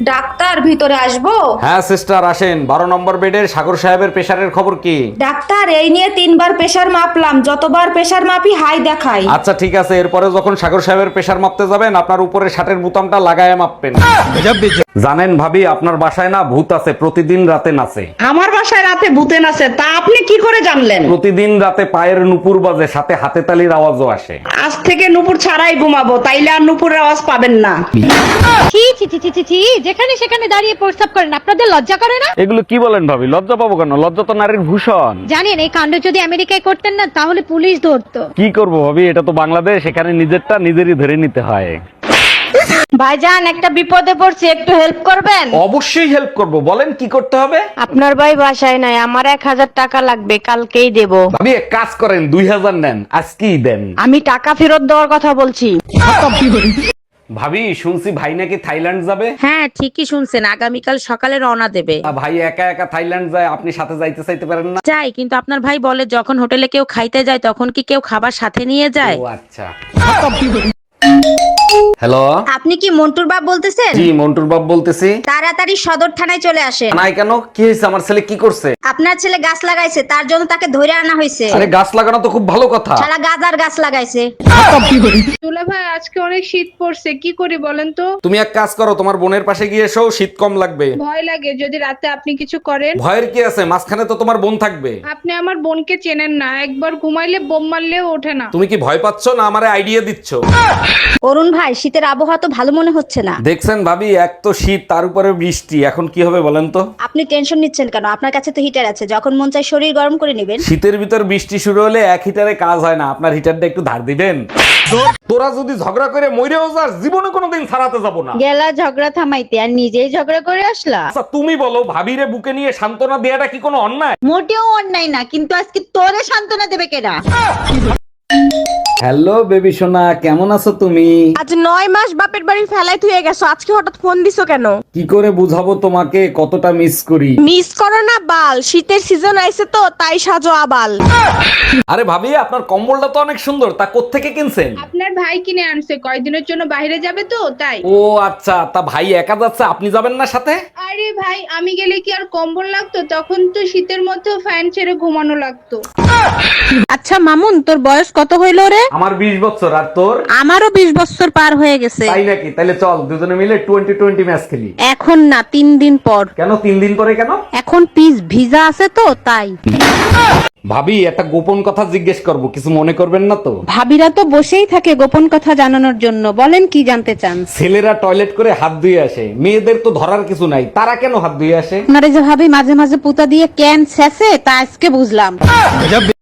Doctor ভিতরে আসব? হ্যাঁ সিস্টার আসেন। বারো নম্বর বেডের সাগর সাহেবের প্রেশারের খবর কি? ডাক্তার এই নিয়ে তিনবার প্রেসার মাপলাম। যতবার প্রেসার মাপি হাই দেখাই। আচ্ছা ঠিক আছে। এরপরে যখন সাগর সাহেবের প্রেশার মাপতে যাবেন আপনার উপরে শার্টের বোতামটা লাগায় মাপবেন। জানেন ভাবি আপনার বাসায় না ভূত আছে প্রতিদিন রাতে নাচে। আমার বাসায় রাতে ভূতেন আছে তা আপনি কি করে জানলেন? প্রতিদিন রাতে পায়ের নুপুর বাজে সাথে হাতে তালির আওয়াজও আসে। আজ থেকে নুপুর ছাড়াই ঘুমাবো তাইলে আর নুপুরের আওয়াজ পাবেন না। ছি ছি ছি ছি ছি ছি যেখানে সেখানে দাঁড়িয়ে প্রস্তাব করেন আপনাদের লজ্জা করে না? এগুলো কি বলেন ভাবি? লজ্জা পাবো কেন? লজ্জা তো নারীর ভূষণ। জানেন এই কাণ্ড যদি আমেরিকায় করতেন না তাহলে পুলিশ ধরতো। কি করব ভাবি? এটা তো বাংলাদেশ এখানে নিজেরটা নিজেরই ধরে নিতে হয়। ভাইজান একটা বিপদে পড়ছি একটু হেল্প করবেন? অবশ্যই হেল্প করব। বলেন কি করতে হবে? আপনার ভাই বাসায় নাই আমার এক হাজার টাকা লাগবে কালকেই দেব। ভাবি এক কাজ করেন দুই হাজার নেন আজকেই দেন। আমি টাকা ফেরত দেওয়ার কথা বলছি। ভাবি শুনছি ভাই নাকি থাইল্যান্ড যাবে? হ্যাঁ ঠিকই শুনছেন। আগামীকাল সকালে রওনা দেবে। আ, ভাই একা একা থাইল্যান্ড যায় আপনি সাথে যাইতে চাইতে পারেন না? যাই কিন্তু আপনার ভাই বলে যখন হোটেলে কেউ খাইতে যায় তখন কি কেউ খাবার সাথে নিয়ে যায়? ও আচ্ছা। হ্যালো আপনি কি মন্টুর বাপ বলতেছেন? জি মন্টুর বাপ বলতেছি। তাড়াতাড়ি সদর থানায় চলে আসেন। নাই কেন? কি হয়েছে? আমার ছেলে কি করছে? আপনার ছেলে গাছ লাগাইছে তার জন্য তাকে ধরে আনা হয়েছে। আরে গাছ লাগানো তো খুব ভালো কথা। সারা গাজার গাছ লাগাইছে। দুলা ভাই আজকে অনেক শীত পড়ছে কি করি বলেন তো? তুমি এক কাজ করো তোমার বোনের পাশে গিয়ে এসো শীত কম লাগবে। ভয় লাগে যদি রাতে আপনি কিছু করেন। ভয়ের কি আছে? মাঝখানে তো তোমার বোন থাকবে। আপনি আমার বোনকে চেনেন না একবার ঘুমাইলে বোম মারলেও ওঠে না। তুমি কি ভয় পাচ্ছ না আমারে আইডিয়া দিচ্ছ? অরুণ ভাই শীতের আবহাওয়া তো ভালো মনে হচ্ছে না। দেখছেন ভাবি এক তো শীত তার উপরে বৃষ্টি এখন কি হবে বলেন তো? আপনি টেনশন নিচ্ছেন কেন? আপনার কাছে তো হিটার আছে যখন মন চায় শরীর গরম করে নেবেন। শীতের ভিতর বৃষ্টি শুরু হলে এক হিটারে কাজ হয় না আপনার হিটারটা একটু ধার দিবেন। তোরা যদি ঝগড়া করে মইরেও যাস জীবনে কোনোদিন ছাড়াতে যাব না। গেলা ঝগড়া থামাইতে আর নিজেই ঝগড়া করে আসলা। আচ্ছা তুমি বলো ভাবিরে বুকে নিয়ে সান্ত্বনা দেয়াটা কি কোনো অন্যায়? মোটেও অন্যায় না কিন্তু আজকে তোরে সান্ত্বনা দেবে কেডা? হ্যালো বেবি সোনা কেমন আছো তুমি? আজ নয় মাস বাপের বাড়ি ফেলাই তুই গেছো আজকে হঠাৎ ফোন দিছো কেন? কি করে বুঝাবো তোমাকে কতটা মিস করি? মিস করো না বাল শীতের সিজন আইছে তো তাই সাজো আবাল। আরে ভাবি আপনার কম্বলটা তো অনেক সুন্দর তা কোত্থেকে কিনছেন? আপনার ভাই কিনে আনছে কয়দিনের জন্য বাইরে যাবে তো তাই। ও আচ্ছা তা ভাই একা যাচ্ছে আপনি যাবেন না সাথে? আরে ভাই আমি গেলে কি আর কম্বল লাগতো? তখন তো শীতের মধ্যেও ফ্যান ছেড়ে ঘুমানো লাগতো। আচ্ছা মামুন তোর বয়স কত হইল রে? আমার বিশ বছর আর তোর? আমারও বিশ বছর পার হয়ে গেছে। তাই নাকি? তাহলে চল দুজনে মিলে টোয়েন্টি টোয়েন্টি ম্যাচ খেলি। এখন না তিন দিন পর। কেন তিন দিন পরে কেন? এখন পিস ভিজা আছে তো তাই। ভাবি একটা গোপন কথা জিজ্ঞেস করব কিছু মনে করবেন না তো? ভাবিরা তো বসেই থাকে গোপন কথা জানানোর জন্য বলেন কি জানতে চান? ছেলেরা টয়লেট করে হাত ধুয়ে আসে মেয়েদের তো ধরার কিছু নাই তারা কেন হাত ধুয়ে আসে? আপনারা যে ভাবি মাঝে মাঝে পুতা দিয়ে ক্যান শেষে তা আজকে বুঝলাম।